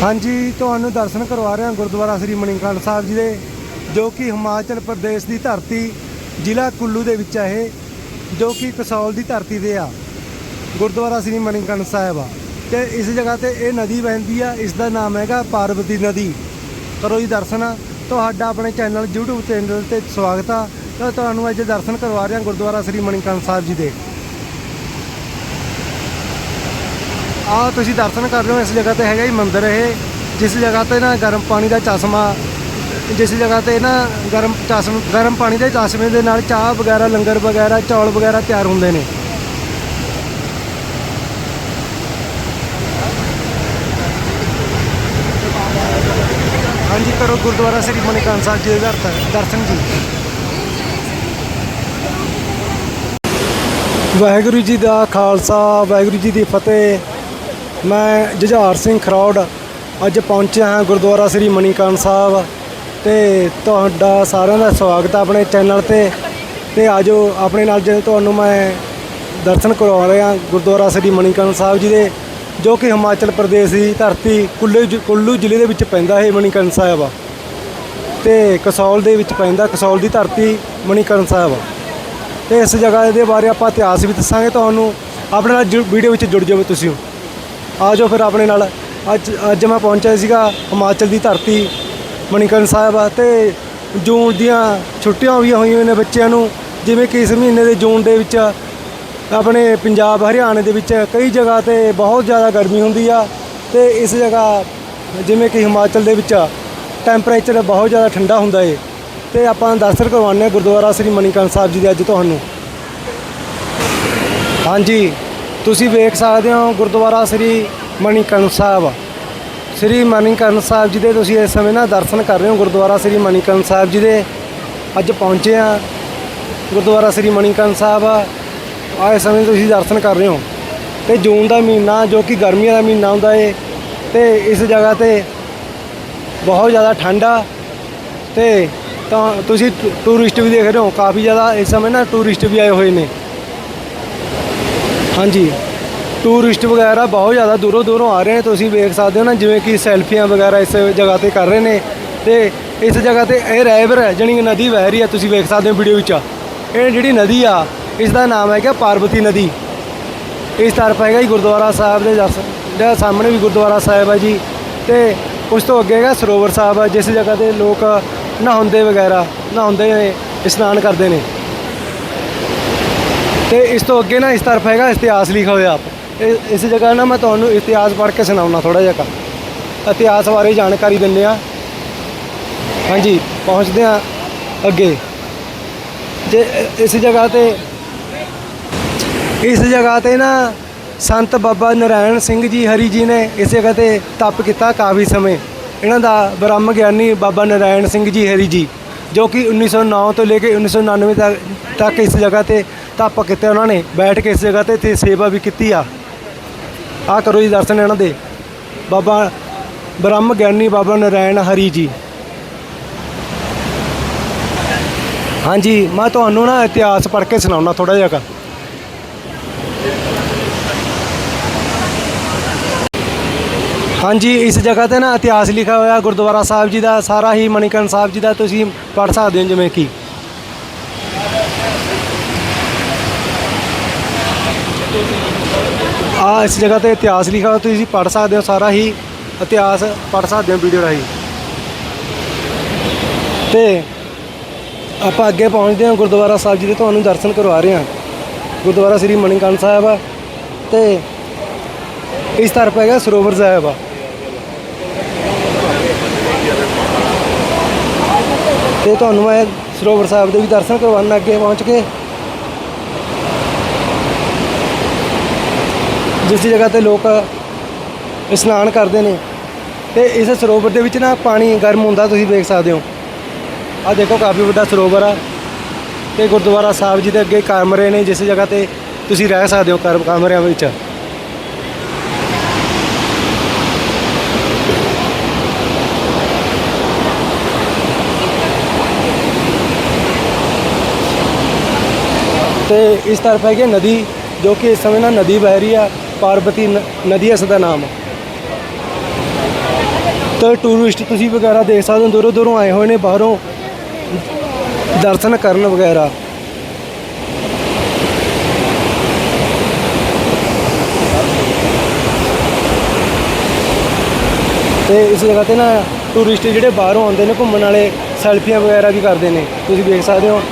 ਹਾਂਜੀ, ਤੁਹਾਨੂੰ ਦਰਸ਼ਨ ਕਰਵਾ ਰਹੇ ਹਾਂ ਗੁਰਦੁਆਰਾ ਸ੍ਰੀ ਮਣੀਕਰਨ ਸਾਹਿਬ ਜੀ ਦੇ, ਜੋ ਕਿ ਹਿਮਾਚਲ ਪ੍ਰਦੇਸ਼ ਦੀ ਧਰਤੀ, ਜ਼ਿਲ੍ਹਾ ਕੁੱਲੂ ਦੇ ਵਿੱਚ ਹੈ ਇਹ, ਜੋ ਕਿ ਕਸੌਲ ਦੀ ਧਰਤੀ ਤੇ ਆ, ਗੁਰਦੁਆਰਾ ਸ੍ਰੀ ਮਣੀਕਰਨ ਸਾਹਿਬ ਆ। ਤੇ ਇਸ ਜਗ੍ਹਾ ਤੇ ਇਹ ਨਦੀ ਵਹਿੰਦੀ ਆ, ਇਸ ਦਾ ਨਾਮ ਹੈਗਾ ਪਾਰਵਤੀ ਨਦੀ। ਕਰੋ ਜੀ ਦਰਸ਼ਨ, ਤੁਹਾਡਾ ਆਪਣੇ ਚੈਨਲ YouTube ਚੈਨਲ ਤੇ ਸਵਾਗਤ ਆ। ਤਾਂ ਤੁਹਾਨੂੰ ਅੱਜ ਦਰਸ਼ਨ ਕਰਵਾ ਰਹੇ ਹਾਂ ਗੁਰਦੁਆਰਾ ਸ੍ਰੀ ਮਣੀਕਰਨ ਸਾਹਿਬ ਜੀ ਦੇ। ਆ ਤੁਸੀਂ ਦਰਸ਼ਨ ਕਰ ਰਹੇ ਹੋ, ਇਸ ਜਗ੍ਹਾ ਤੇ ਹੈਗਾ ਹੀ ਮੰਦਿਰ ਇਹ, ਜਿਸ ਜਗ੍ਹਾ ਤੇ ਨਾ ਗਰਮ ਪਾਣੀ ਦਾ ਚਸ਼ਮਾ, ਜਿਸ ਜਗ੍ਹਾ ਤੇ ਨਾ ਗਰਮ ਚਸ਼ਮ, ਗਰਮ ਪਾਣੀ ਦੇ ਚਸ਼ਮੇ ਦੇ ਨਾਲ ਚਾਹ ਵਗੈਰਾ, ਲੰਗਰ ਵਗੈਰਾ, ਚੌਲ ਵਗੈਰਾ ਤਿਆਰ ਹੁੰਦੇ ਨੇ। ਹਾਂਜੀ, ਕਰੋ ਗੁਰਦੁਆਰਾ ਸ੍ਰੀ ਮਣੀਕਰਨ ਸਾਹਿਬ ਜੀ ਦੇ ਦਰ- ਦਰਸ਼ਨ ਜੀ। ਵਾਹਿਗੁਰੂ ਜੀ ਦਾ ਖਾਲਸਾ, ਵਾਹਿਗੁਰੂ ਜੀ ਦੀ ਫਤਿਹ। ਮੈਂ ਜੁਝਾਰ ਸਿੰਘ ਖਰੌੜ ਅੱਜ ਪਹੁੰਚਿਆ ਹਾਂ ਗੁਰਦੁਆਰਾ ਸ੍ਰੀ ਮਣੀਕਰਨ ਸਾਹਿਬ ਤੇ ਤੁਹਾਡਾ ਸਾਰਿਆਂ ਦਾ ਸਵਾਗਤ ਹੈ ਆਪਣੇ ਚੈਨਲ ਤੇ। ਤੇ ਆਜੋ ਆਪਣੇ ਨਾਲ ਜੇ ਤੁਹਾਨੂੰ ਮੈਂ ਦਰਸ਼ਨ ਕਰਵਾ ਰਿਹਾ ਗੁਰਦੁਆਰਾ ਸ੍ਰੀ ਮਣੀਕਰਨ ਸਾਹਿਬ ਜੀ ਦੇ, ਜੋ ਕਿ ਹਿਮਾਚਲ ਪ੍ਰਦੇਸ਼ ਦੀ ਧਰਤੀ ਕੁੱਲੂ ਜ- ਕੁੱਲੂ ਜ਼ਿਲ੍ਹੇ ਦੇ ਵਿੱਚ ਪੈਂਦਾ ਹੈ ਮਣੀਕਰਨ ਸਾਹਿਬ ਆ। ਤੇ ਕਸੌਲ ਦੇ ਵਿੱਚ ਪੈਂਦਾ, ਕਸੌਲ ਦੀ ਧਰਤੀ ਮਣੀਕਰਨ ਸਾਹਿਬ ਆ। ਤੇ ਇਸ ਜਗ੍ਹਾ ਦੇ ਬਾਰੇ ਆਪਾਂ ਇਤਿਹਾਸ ਵੀ ਦੱਸਾਂਗੇ ਤੁਹਾਨੂੰ। ਆਪਣੇ ਨਾਲ ਜੁ- ਵੀਡੀਓ ਵਿੱਚ ਜੁੜ ਜਾਓ ਤੁਸੀਂ। ਆ ਜਾਓ ਫਿਰ ਆਪਣੇ ਨਾਲ। ਅੱਜ ਅੱਜ ਮੈਂ ਪਹੁੰਚਿਆ ਸੀਗਾ ਹਿਮਾਚਲ ਦੀ ਧਰਤੀ ਮਣੀਕਰਨ ਸਾਹਿਬ। ਆ ਤੇ ਜੂਨ ਦੀਆਂ ਛੁੱਟੀਆਂ ਵੀ ਹੋਈਆਂ ਨੇ ਬੱਚਿਆਂ ਨੂੰ। ਜਿਵੇਂ ਕਿ ਇਸ ਮਹੀਨੇ ਦੇ ਜੂਨ ਦੇ ਵਿੱਚ ਆਪਣੇ ਪੰਜਾਬ, ਹਰਿਆਣੇ ਦੇ ਵਿੱਚ ਕਈ ਜਗ੍ਹਾ ਤੇ ਬਹੁਤ ਜ਼ਿਆਦਾ ਗਰਮੀ ਹੁੰਦੀ ਆ। ਤੇ ਇਸ ਜਗ੍ਹਾ ਜਿਵੇਂ ਕਿ ਹਿਮਾਚਲ ਦੇ ਵਿੱਚ ਟੈਂਪਰੇਚਰ ਬਹੁਤ ਜ਼ਿਆਦਾ ਠੰਡਾ ਹੁੰਦਾ ਏ। ਤੇ ਆਪਾਂ ਦਰਸ਼ਨ ਕਰਵਾਉਂਦੇ ਹਾਂ ਗੁਰਦੁਆਰਾ ਸ੍ਰੀ ਮਣੀਕਰਨ ਸਾਹਿਬ ਜੀ ਦੇ ਅੱਜ ਤੁਹਾਨੂੰ। ਹਾਂਜੀ। ਤੁਸੀਂ ਵੇਖ ਸਕਦੇ ਹੋ ਗੁਰਦੁਆਰਾ ਸ੍ਰੀ ਮਣੀਕਰਨ ਸਾਹਿਬ। ਸ੍ਰੀ ਮਣੀਕਰਨ ਸਾਹਿਬ ਜੀ ਦੇ ਤੁਸੀਂ ਇਸ ਸਮੇਂ ਨਾ ਦਰਸ਼ਨ ਕਰ ਰਹੇ ਹੋ। ਗੁਰਦੁਆਰਾ ਸ੍ਰੀ ਮਣੀਕਰਨ ਸਾਹਿਬ ਜੀ ਦੇ ਅੱਜ ਪਹੁੰਚੇ ਆ। ਗੁਰਦੁਆਰਾ ਸ੍ਰੀ ਮਣੀਕਰਨ ਸਾਹਿਬ ਆਏ ਸਮੇਂ ਤੁਸੀਂ ਦਰਸ਼ਨ ਕਰ ਰਹੇ ਹੋ। ਤੇ ਜੂਨ ਦਾ ਮਹੀਨਾ, ਜੋ ਕਿ ਗਰਮੀਆਂ ਦਾ ਮਹੀਨਾ ਹੁੰਦਾ ਏ, ਤੇ ਇਸ ਜਗ੍ਹਾ ਤੇ ਬਹੁਤ ਜ਼ਿਆਦਾ ਠੰਡ ਆ। ਤੇ ਤਾਂ ਤੁਸੀਂ ਟੂਰਿਸਟ ਵੀ ਦੇਖ ਰਹੇ ਹੋ। ਕਾਫੀ ਜ਼ਿਆਦਾ ਇਸ ਸਮੇਂ ਨਾ ਟੂਰਿਸਟ ਵੀ ਆਏ ਹੋਏ ਨੇ। ਹਾਂਜੀ। ਟੂਰਿਸਟ ਵਗੈਰਾ ਬਹੁਤ ਜ਼ਿਆਦਾ ਦੂਰੋਂ ਦੂਰੋਂ ਆ ਰਹੇ ਨੇ, ਤੁਸੀਂ ਵੇਖ ਸਕਦੇ ਹੋ ਨਾ ਜਿਵੇਂ ਕਿ ਸੈਲਫੀਆਂ ਵਗੈਰਾ ਇਸ ਜਗ੍ਹਾ ਤੇ ਕਰ ਰਹੇ ਨੇ ਤੇ ਇਸ ਜਗ੍ਹਾ ਤੇ ਇਹ ਰੈਵਰ ਹੈ, ਜਾਣੀ ਨਦੀ ਵਹਿ ਰਹੀ ਹੈ, ਤੁਸੀਂ ਵੇਖ ਸਕਦੇ ਹੋ ਵੀਡੀਓ ਵਿੱਚ। ਇਹ ਜਿਹੜੀ ਨਦੀ ਆ ਇਸ ਦਾ ਨਾਮ ਹੈਗਾ ਪਾਰਵਤੀ ਨਦੀ। ਇਸ ਤਰਫ ਹੈਗਾ ਜੀ ਗੁਰਦੁਆਰਾ ਸਾਹਿਬ ਦੇ ਜਿਹੜਾ ਸਾਹਮਣੇ ਵੀ ਗੁਰਦੁਆਰਾ ਸਾਹਿਬ ਹੈ ਜੀ ਤੇ ਉਸ ਤੋਂ ਅੱਗੇ ਹੈਗਾ ਸਰੋਵਰ ਸਾਹਿਬ ਹੈ ਜਿਸ ਜਗ੍ਹਾ ਤੇ ਲੋਕ ਨਹਾਉਂਦੇ ਵਗੈਰਾ, ਨਹਾਉਂਦੇ ਨੇ, ਇਸ਼ਨਾਨ ਕਰਦੇ ਨੇ। ਤੇ ਇਸ ਤੋਂ ਅੱਗੇ ਨਾ ਇਸ ਤਰਫ ਹੈਗਾ, ਇਤਿਹਾਸ ਲਿਖਿਆ ਹੋਇਆ ਆਪ। ਇਹ- ਇਸ ਜਗ੍ਹਾ ਨਾ ਮੈਂ ਤੁਹਾਨੂੰ ਇਤਿਹਾਸ ਪੜ੍ਹ ਕੇ ਸੁਣਾਉਣਾ ਥੋੜਾ ਜਿਹਾ ਕਾ ਇਤਿਹਾਸ ਬਾਰੇ ਜਾਣਕਾਰੀ ਦਿੰਦੇ ਆ ਹਾਂਜੀ, ਪਹੁੰਚਦੇ ਆ ਅੱਗੇ। ਜੇ ਇਸ ਜਗ੍ਹਾ ਤੇ, ਇਸ ਜਗ੍ਹਾ ਤੇ ਨਾ ਸੰਤ ਬਾਬਾ ਨਰਾਇਣ ਸਿੰਘ ਜੀ ਹਰੀ ਜੀ ਨੇ ਇਸ ਜਗ੍ਹਾ ਤੇ ਤਪ ਕੀਤਾ ਕਾਫੀ ਸਮੇਂ। ਇਹਨਾਂ ਦਾ ਬ੍ਰਹਮ ਗਿਆਨੀ ਬਾਬਾ ਨਰਾਇਣ ਸਿੰਘ ਜੀ ਹਰੀ ਜੀ, ਜੋ ਕਿ 1909 ਤੋਂ ਲੈ ਕੇ 1999 ਤੱਕ ਤੱਕ ਇਸ ਜਗ੍ਹਾ ਤੇ ਤਪ ਕਿਤੇ ਉਹਨਾਂ ਨੇ ਬੈਠ ਕੇ ਇਸ ਜਗ੍ਹਾ ਤੇ ਤੇ ਸੇਵਾ ਵੀ ਕੀਤੀ ਆ। ਆ ਕਰੋ ਜੀ ਦਰਸ਼ਨ ਇਹਨਾਂ ਦੇ। ਬਾਬਾ ਬ੍ਰਹਮ ਗਿਆਨੀ ਬਾਬਾ ਨਰਾਇਣ ਹਰੀ ਜੀ। ਹਾਂਜੀ, ਮੈਂ ਤੁਹਾਨੂੰ ਨਾ ਇਤਿਹਾਸ ਪੜ੍ਹ ਕੇ ਸੁਣਾਉਣਾ ਥੋੜਾ ਜਿਹਾ ਹਾਂਜੀ, ਇਸ ਜਗ੍ਹਾ ਤੇ ਨਾ ਇਤਿਹਾਸ ਲਿਖਿਆ ਹੋਇਆ ਗੁਰਦੁਆਰਾ ਸਾਹਿਬ ਜੀ ਦਾ, ਸਾਰਾ ਹੀ ਮਣੀਕਰਨ ਸਾਹਿਬ ਜੀ ਦਾ ਤੁਸੀਂ ਪੜ੍ਹ ਸਕਦੇ ਹੋ ਜਿਵੇਂ ਕਿ। ਆ ਇਸ ਜਗ੍ਹਾ ਤੇ ਇਤਿਹਾਸ ਲਿਖਿਆ ਹੋਇਆ, ਤੁਸੀਂ ਪੜ੍ਹ ਸਕਦੇ ਹੋ ਸਾਰਾ ਹੀ ਇਤਿਹਾਸ, ਪੜ੍ਹ ਸਕਦੇ ਹੋ ਵੀਡੀਓ ਰਾਹੀਂ। ਤੇ ਆਪਾਂ ਅੱਗੇ ਪਹੁੰਚਦੇ ਹਾਂ, ਗੁਰਦੁਆਰਾ ਸਾਹਿਬ ਜੀ ਦੇ ਤੁਹਾਨੂੰ ਦਰਸ਼ਨ ਕਰਵਾ ਰਹੇ ਹਾਂ। ਗੁਰਦੁਆਰਾ ਸ੍ਰੀ ਮਣੀਕਰਨ ਸਾਹਿਬ ਆ ਤੇ ਇਸ ਤਰਫ ਹੈਗਾ ਸਰੋਵਰ ਸਾਹਿਬ ਆ। ਤੇ ਤੁਹਾਨੂੰ ਮੈਂ ਸਰੋਵਰ ਸਾਹਿਬ ਦੇ ਵੀ ਦਰਸ਼ਨ ਕਰਵਾਉਣ ਅੱਗੇ ਪਹੁੰਚ ਕੇ ਜਿਸ ਜਗ੍ਹਾ ਤੇ ਲੋਕ ਇਸ਼ਨਾਨ ਕਰਦੇ ਨੇ ਤੇ ਇਸ ਸਰੋਵਰ ਦੇ ਵਿੱਚ ਨਾ ਪਾਣੀ ਗਰਮ ਹੁੰਦਾ, ਤੁਸੀਂ ਵੇਖ ਸਕਦੇ ਹੋ। ਆ ਦੇਖੋ, ਕਾਫੀ ਵੱਡਾ ਸਰੋਵਰ ਆ ਤੇ ਗੁਰਦੁਆਰਾ ਸਾਹਿਬ ਜੀ ਦੇ ਅੱਗੇ ਕਮਰੇ ਨੇ, ਜਿਸ ਜਗ੍ਹਾ ਤੇ ਤੁਸੀਂ ਰਹਿ ਸਕਦੇ ਹੋ ਕਰ- ਕਮਰਿਆਂ ਵਿੱਚ। ਤੇ ਇਸ ਤਰਫ ਹੈਗੀ ਹੈ ਨਦੀ, ਜੋ ਕਿ ਇਸ ਸਮੇਂ ਨਾ ਨਦੀ ਵਹਿ ਰਹੀ ਆ। ਪਾਰਵਤੀ ਨ- ਨਦੀ ਇਸ ਦਾ ਨਾਮ। ਤਾਂ ਟੂਰਿਸਟ ਤੁਸੀਂ ਵਗੈਰਾ ਦੇਖ ਸਕਦੇ ਹੋ, ਦੂਰੋਂ ਦੂਰੋਂ ਆਏ ਹੋਏ ਨੇ, ਬਾਹਰੋਂ ਦਰਸ਼ਨ ਕਰਨ ਵਗੈਰਾ। ਤੇ ਇਸ ਜਗ੍ਹਾ ਤੇ ਨਾ ਟੂਰਿਸਟ ਜਿਹੜੇ ਬਾਹਰੋਂ ਆਉਂਦੇ ਨੇ, ਘੁੰਮਣ ਵਾਲੇ ਸੈਲਫੀਆਂ ਵਗੈਰਾ ਵੀ ਕਰਦੇ ਨੇ। ਤੁਸੀਂ ਦੇਖ ਸਕਦੇ ਹੋ,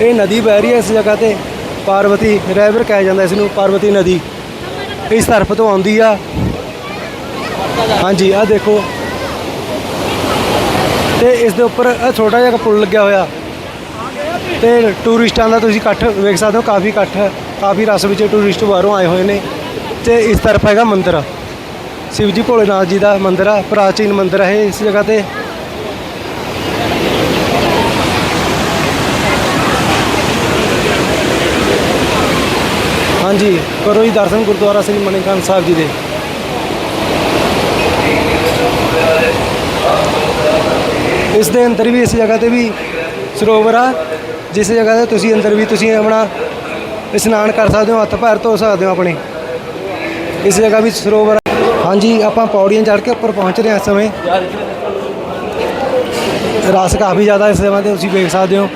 ਇਹ ਨਦੀ ਵਹਿ ਰਹੀ ਹੈ ਇਸ ਜਗ੍ਹਾ ਤੇ। ਪਾਰਵਤੀ ਰੈਵਰ ਕਿਹਾ ਜਾਂਦਾ, ਇਸ ਨੂੰ ਪਾਰਵਤੀ ਨਦੀ। ਇਸ ਤਰਫ ਤੋਂ ਆਉਂਦੀ ਆ। ਹਾਂਜੀ ਆ ਦੇਖੋ। ਤੇ ਇਸ ਦੇ ਉੱਪਰ ਇਹ ਛੋਟਾ ਜਿਹਾ ਪੁਲ ਲੱਗਿਆ ਹੋਇਆ। ਤੇ ਟੂਰਿਸਟਾਂ ਦਾ ਤੁਸੀਂ ਇਕੱਠ ਵੇਖ ਸਕਦੇ ਹੋ, ਕਾਫੀ ਇਕੱਠ ਕਾਫੀ ਰਸ ਵਿੱਚ ਟੂਰਿਸਟ ਬਾਹਰੋਂ ਆਏ ਹੋਏ ਨੇ। ਤੇ ਇਸ ਤਰਫ ਹੈਗਾ ਮੰਦਿਰ। ਸ਼ਿਵਜੀ ਭੋਲੇਨਾਥ ਜੀ ਦਾ ਮੰਦਿਰ ਆ, ਪ੍ਰਾਚੀਨ ਮੰਦਿਰ ਹੈ ਇਹ ਇਸ ਜਗ੍ਹਾ ਤੇ। ਹਾਂਜੀ, ਕਰੋ ਜੀ ਦਰਸ਼ਨ ਗੁਰਦੁਆਰਾ ਸ੍ਰੀ ਮਣੀਕਰਨ ਸਾਹਿਬ ਜੀ ਦੇ। ਇਸ ਦੇ ਅੰਦਰ ਵੀ ਇਸ ਜਗ੍ਹਾ ਤੇ ਵੀ ਸਰੋਵਰ ਆ, ਜਿਸ ਜਗ੍ਹਾ ਤੇ ਤੁਸੀਂ ਅੰਦਰ ਵੀ ਤੁਸੀਂ ਆਪਣਾ ਇਸ਼ਨਾਨ ਕਰ ਸਕਦੇ ਹੋ, ਹੱਥ ਪੈਰ ਧੋ ਸਕਦੇ ਹੋ ਆਪਣੇ। ਇਸ ਜਗ੍ਹਾ ਵੀ ਸਰੋਵਰ ਹਾਂਜੀ, ਆਪਾਂ ਪੌੜੀਆਂ ਚੜ੍ਹ ਕੇ ਉੱਪਰ ਪਹੁੰਚ ਰਹੇ ਹਾਂ ਇਸ ਸਮੇਂ। ਰਸ ਕਾਫੀ ਜ਼ਿਆਦਾ ਇਸ ਜਗ੍ਹਾ ਤੇ ਤੁਸੀਂ ਵੇਖ ਸਕਦੇ ਹੋ।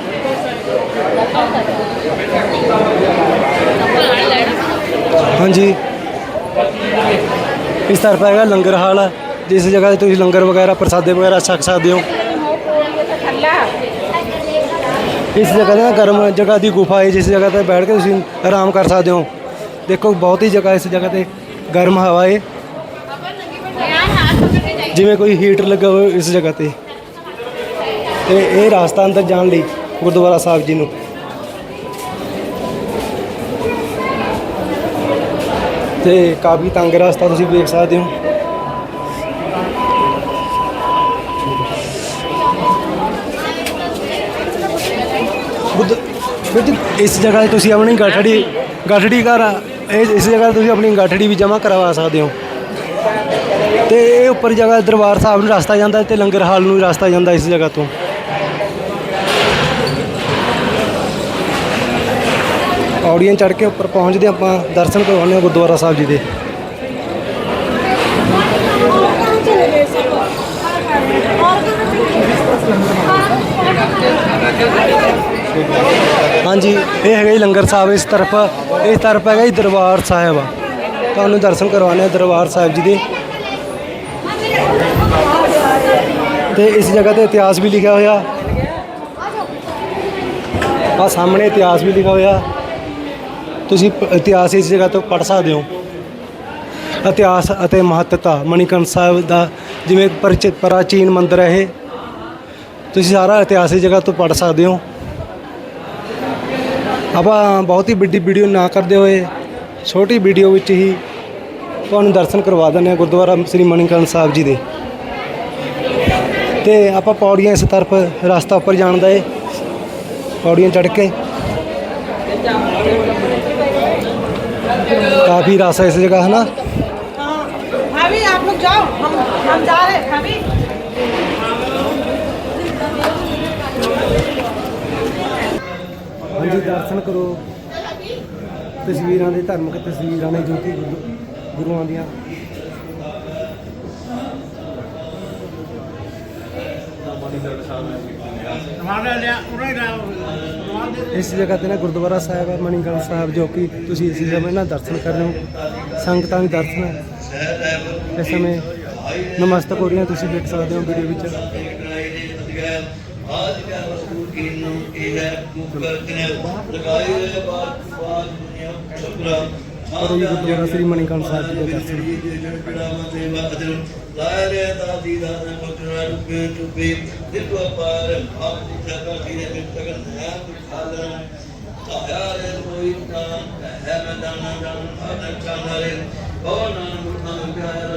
ਹਾਂਜੀ। ਇਸ ਤਰਫ ਹੈਗਾ ਲੰਗਰ ਹਾਲ ਜਿਸ ਜਗ੍ਹਾ ਤੇ ਤੁਸੀਂ ਲੰਗਰ ਵਗੈਰਾ, ਪ੍ਰਸਾਦੇ ਵਗੈਰਾ ਛਕ ਸਕਦੇ ਹੋ। ਇਸ ਜਗ੍ਹਾ ਤੇ ਗਰਮ ਜਗ੍ਹਾ ਦੀ ਗੁਫਾ ਹੈ। ਜਿਸ ਜਗ੍ਹਾ ਤੇ ਬੈਠ ਕੇ ਤੁਸੀਂ ਆਰਾਮ ਕਰ ਸਕਦੇ ਹੋ। ਦੇਖੋ, ਬਹੁਤ ਹੀ ਜਗ੍ਹਾ ਇਸ ਜਗ੍ਹਾ ਤੇ ਗਰਮ ਹਵਾ ਹੈ। ਜਿਵੇਂ ਕੋਈ ਹੀਟਰ ਲੱਗਾ ਹੋਵੇ ਇਸ ਜਗ੍ਹਾ ਤੇ। ਤੇ ਇਹ ਰਾਸਤਾ ਅੰਦਰ ਜਾਣ ਲਈ ਗੁਰਦੁਆਰਾ ਸਾਹਿਬ ਜੀ ਨੂੰ। ਤੇ ਕਾਫੀ ਤੰਗ ਰਸਤਾ ਤੁਸੀਂ ਵੇਖ ਸਕਦੇ ਹੋ। ਬੁੱਧ ਬੁੱਧ, ਇਸ ਜਗ੍ਹਾ ਤੇ ਤੁਸੀਂ ਆਪਣੀ ਗਾਠੜੀ ਗਾਠੜੀ ਘਰ ਇਹ ਇਸ ਜਗ੍ਹਾ ਤੇ ਤੁਸੀਂ ਆਪਣੀ ਗਾਠੜੀ ਵੀ ਜਮ੍ਹਾਂ ਕਰਵਾ ਸਕਦੇ ਹੋ। ਤੇ ਇਹ ਉੱਪਰ ਜਗ੍ਹਾ ਦਰਬਾਰ ਸਾਹਿਬ ਨੂੰ ਰਸਤਾ ਜਾਂਦਾ ਤੇ ਲੰਗਰ ਹਾਲ ਨੂੰ ਵੀ ਰਸਤਾ ਜਾਂਦਾ ਇਸ ਜਗ੍ਹਾ ਤੋਂ। ਪੌੜੀਆਂ ਚੜ੍ਹ ਕੇ ਉੱਪਰ ਪਹੁੰਚਦੇ ਆਪਾਂ, ਦਰਸ਼ਨ ਕਰਵਾਉਂਦੇ ਹਾਂ ਗੁਰਦੁਆਰਾ ਸਾਹਿਬ ਜੀ ਦੇ। ਹਾਂਜੀ, ਇਹ ਹੈਗਾ ਜੀ ਲੰਗਰ ਸਾਹਿਬ ਇਸ ਤਰਫ ਇਸ ਤਰਫ ਹੈਗਾ ਜੀ ਦਰਬਾਰ ਸਾਹਿਬ। ਤੁਹਾਨੂੰ ਦਰਸ਼ਨ ਕਰਵਾਉਂਦੇ ਹਾਂ ਦਰਬਾਰ ਸਾਹਿਬ ਜੀ ਦੇ। ਤੇ ਇਸ ਜਗ੍ਹਾ ਤੇ ਇਤਿਹਾਸ ਵੀ ਲਿਖਿਆ ਹੋਇਆ। ਆ ਸਾਹਮਣੇ ਇਤਿਹਾਸ ਵੀ ਲਿਖਿਆ ਹੋਇਆ। ਤੁਸੀਂ ਪ- ਇਤਿਹਾਸ ਇਸ ਜਗ੍ਹਾ ਤੋਂ ਪੜ੍ਹ ਸਕਦੇ ਹੋ। ਇਤਿਹਾਸ ਅਤੇ ਮਹੱਤਤਾ ਮਣੀਕਰਨ ਸਾਹਿਬ ਦਾ ਜਿਵੇਂ ਪਰਿਚ- ਪ੍ਰਾਚੀਨ ਮੰਦਿਰ ਹੈ ਇਹ। ਤੁਸੀਂ ਸਾਰਾ ਇਤਿਹਾਸ ਇਸ ਜਗ੍ਹਾ ਤੋਂ ਪੜ੍ਹ ਸਕਦੇ ਹੋ। ਆਪਾਂ ਬਹੁਤ ਹੀ ਵੱਡੀ ਵੀਡੀਓ ਨਾ ਕਰਦੇ ਹੋਏ, ਛੋਟੀ ਵੀਡੀਓ ਵਿੱਚ ਹੀ ਤੁਹਾਨੂੰ ਦਰਸ਼ਨ ਕਰਵਾ ਦਿੰਦੇ ਹਾਂ ਗੁਰਦੁਆਰਾ ਸ੍ਰੀ ਮਣੀਕਰਨ ਸਾਹਿਬ ਜੀ ਦੇ। ਤੇ ਆਪਾਂ ਪੌੜੀਆਂ ਇਸ ਤਰਫ ਰਸਤਾ ਉੱਪਰ ਜਾਣ ਦਾ ਏ। ਪੌੜੀਆਂ ਚੜ੍ਹ ਕੇ ਕਾਫੀ ਰਸ ਹੈ ਇਸ ਜਗ੍ਹਾ ਹੈ ਨਾ हाँ भाभी आप लोग जाओ हम हम जा रहे हैं भाभी ਹਾਂਜੀ ਦਰਸ਼ਨ ਕਰੋ ਤਸਵੀਰਾਂ ਦੇ ਧਾਰਮਿਕ ਤਸਵੀਰਾਂ ਨੇ ਜੋ ਕਿ ਗੁਰੂ- ਗੁਰੂਆਂ ਦੀਆਂ ਇਸ ਜਗ੍ਹਾ ਤੇ ਨਾ ਗੁਰਦੁਆਰਾ ਸਾਹਿਬ ਹੈ, ਮਣੀਕਰਨ ਸਾਹਿਬ, ਜੋ ਕਿ ਤੁਸੀਂ ਇਸ ਸਮੇਂ ਨਾ ਦਰਸ਼ਨ ਕਰ ਰਹੇ ਹੋ। ਸੰਗਤਾਂ ਵੀ ਦਰਸ਼ਨ ਇਸ ਸਮੇਂ ਨਮਸਤਕ ਹੋ ਰਹੀਆਂ ਤੁਸੀਂ ਦੇਖ ਸਕਦੇ ਹੋ ਵੀਡੀਓ ਵਿੱਚ। ਕਰੋ ਜੀ ਗੁਰਦੁਆਰਾ ਸ੍ਰੀ ਮਣੀਕਰਨ ਸਾਹਿਬ ਜੀ ਦੇ ਦਰਸ਼ਨ? ਇਸ ਸਮੇਂ ਨਾ ਤੁਸੀਂ ਦਰਸ਼ਨ ਕਰ ਰਹੇ ਹੋ ਸੰਗਤਾਂ ਦੇ ਗੁਰਦੁਆਰਾ ਸ੍ਰੀ ਮਣੀਕਰਨ ਸਾਹਿਬ ਪਹੁੰਚੇ ਹੋਏ ਹਾਂ ਅਸੀਂ ਜਪਦਾ ਚੁੱਕੀ ਖਲਕੋ ਚੁੰਗਾਈ ਸਾਤ ਦਾ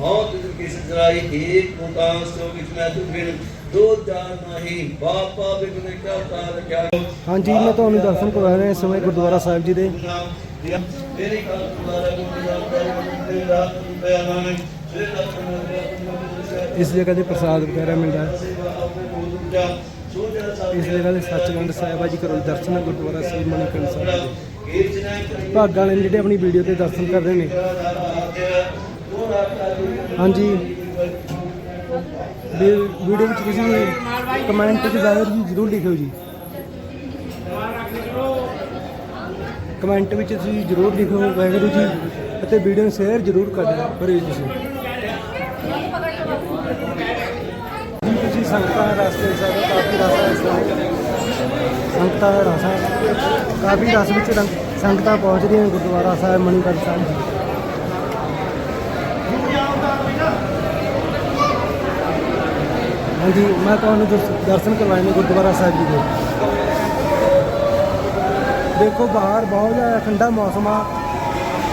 ਹਉ ਤੁਝ ਕੀ ਸਜਰਾਈ ਏਕ ਓੰਕਾਰ ਸੋ ਵਿਚ ਮੈਂ ਤੁਝ ਬਿਨ ਦੋ ਜਾਨ ਨਹੀਂ ਬਾਪਾ ਬਿਗਨ ਕਾ ਤਾਰ ਕਿਆ ਹਾਂਜੀ ਮੈਂ ਤੁਹਾਨੂੰ ਦਰਸ਼ਨ ਕਰਵਾ ਰਿਹਾ ਇਸ ਸਮੇਂ ਗੁਰਦੁਆਰਾ ਸਾਹਿਬ ਜੀ ਦੇ ਮੇਰੀ ਕਾਲ ਤੁਮਾਰਾ ਗੁਰੂ ਨਾਮ ਕਰੇ ਰਾਤ ਨੂੰ ਬਿਆਨ ਸ੍ਰੀ ਲਖਨ ਇਸ ਜਗ੍ਹਾ ਤੇ ਪ੍ਰਸਾਦ ਵਗੈਰਾ ਮਿਲਦਾ ਹੈ ਇਸ ਜਗ੍ਹਾ ਸੱਚਖੰਡ ਸਾਹਿਬ ਆ ਜੀ ਕਰੋ ਦਰਸ਼ਨ ਗੁਰਦੁਆਰਾ ਸ੍ਰੀ ਮਨੀਕਰਨ ਸਾਹਿਬ ਦੇ। ਭਾਗਾਂ ਵਾਲੇ ਨੇ ਜਿਹੜੇ ਆਪਣੀ ਵੀਡੀਓ ਤੇ ਦਰਸ਼ਨ ਕਰ ਰਹੇ ਨੇ। ਹਾਂਜੀ। ਵੀਡੀਓ ਵਿੱਚ ਤੁਸੀਂ ਕਮੈਂਟ ਵਿੱਚ ਜ਼ਾਹਿਰ ਜੀ ਜ਼ਰੂਰ ਲਿਖਿਓ ਜੀ। ਕਮੈਂਟ ਵਿੱਚ ਤੁਸੀਂ ਜ਼ਰੂਰ ਲਿਖੋ ਵਾਹਿਗੁਰੂ ਜੀ। ਅਤੇ ਵੀਡੀਓ ਨੂੰ ਸ਼ੇਅਰ ਜ਼ਰੂਰ ਕਰਿਓ ਕਰਿਓ ਜੀ। ਤੁਸੀਂ ਸੰਗਤਾਂ ਦਾ ਰਸਤੇ ਸਾਰੇ ਕਾਫੀ ਰਸ ਹੈ ਇਸ ਸਮੇਂ ਸੰਗਤਾਂ ਦਾ ਰਸ ਹੈ। ਕਾਫੀ ਰਸ ਵਿੱਚ ਰੰਗ- ਸੰਗਤਾਂ ਪਹੁੰਚ ਰਹੀਆਂ ਗੁਰਦੁਆਰਾ ਸਾਹਿਬ ਮਣੀਕਰਨ ਸਾਹਿਬ। ਹਾਂਜੀ, ਮੈਂ ਤੁਹਾਨੂੰ ਦਰਸ- ਦਰਸ਼ਨ ਕਰਵਾਏ ਨੇ ਗੁਰਦੁਆਰਾ ਸਾਹਿਬ ਜੀ ਦੇ। ਦੇਖੋ, ਬਾਹਰ ਬਹੁਤ ਜ਼ਿਆਦਾ ਠੰਡਾ ਮੌਸਮ ਆ।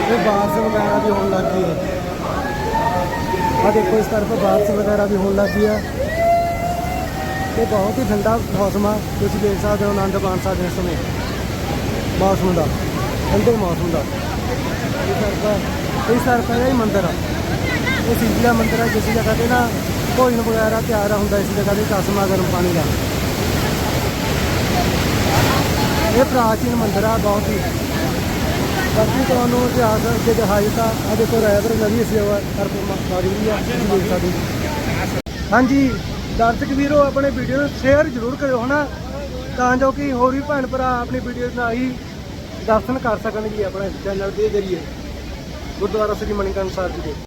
ਤੇ ਬਾਰਿਸ਼ ਵਗੈਰਾ ਵੀ ਹੋਣ ਲੱਗ ਗਈ ਹੈ। ਆ ਦੇਖੋ, ਇਸ ਤਰਫ ਬਾਰਿਸ਼ ਵਗੈਰਾ ਵੀ ਹੋਣ ਲੱਗ ਗਈ ਆ ਤੇ ਬਹੁਤ ਹੀ ਠੰਡਾ ਮੌਸਮ ਆ। ਤੁਸੀਂ ਦੇਖ ਸਕਦੇ ਹੋ ਆਨੰਦ ਮਾਣ ਸਕਦੇ ਹੋ ਇਸ ਸਮੇਂ। ਮੌਸਮ ਦਾ ਠੰਡੇ ਮੌਸਮ ਦਾ। ਇਸ ਤਰਫ ਇਸ ਤਰਫ ਇਹ ਮੰਦਿਰ ਆ। ਇਹ ਸਿੰਧੀਆ ਮੰਦਿਰ ਹੈ ਜਿਸ ਜਗ੍ਹਾ ਤੇ ਨਾ ਭੋਜਨ ਵਗੈਰਾ ਤਿਆਰ ਹੁੰਦਾ, ਇਸ ਜਗ੍ਹਾ ਤੇ ਚਸ਼ਮਾ ਗਰਮ ਪਾਣੀ ਦਾ। ਇਹ ਪ੍ਰਾਚੀਨ ਮੰਦਿਰ ਆ, ਬਹੁਤ ਹੀ। ਬਾਕੀ ਤੁਹਾਨੂੰ ਇਤਿਹਾਸ ਅੱਗੇ ਦਿਖਾਈ ਤਾਂ ਆ ਦੇਖੋ ਰਾਇਬਰ ਨਦੀ ਸੇਵਾ ਕਰਕੇ ਮਾਰੀ ਆ ਦੇਖ ਸਕਦੇ ਹਾਂਜੀ। ਦਰਸ਼ਕ ਵੀਰੋ, ਆਪਣੇ ਵੀਡੀਓ ਨੂੰ ਸ਼ੇਅਰ ਜ਼ਰੂਰ ਕਰਿਓ ਹਨਾ, ਤਾਂ ਜੋ ਕਿ ਹੋਰ ਵੀ ਭੈਣ ਭਰਾ ਆਪਣੀ ਵੀਡੀਓ ਨਾਲ ਹੀ ਦਰਸ਼ਨ ਕਰ ਸਕਣਗੇ ਆਪਣੇ ਚੈਨਲ ਦੇ ਜ਼ਰੀਏ। ਗੁਰਦੁਆਰਾ ਸ੍ਰੀ ਮਣੀਕਰਨ ਸਾਹਿਬ ਜੀ ਦੇ।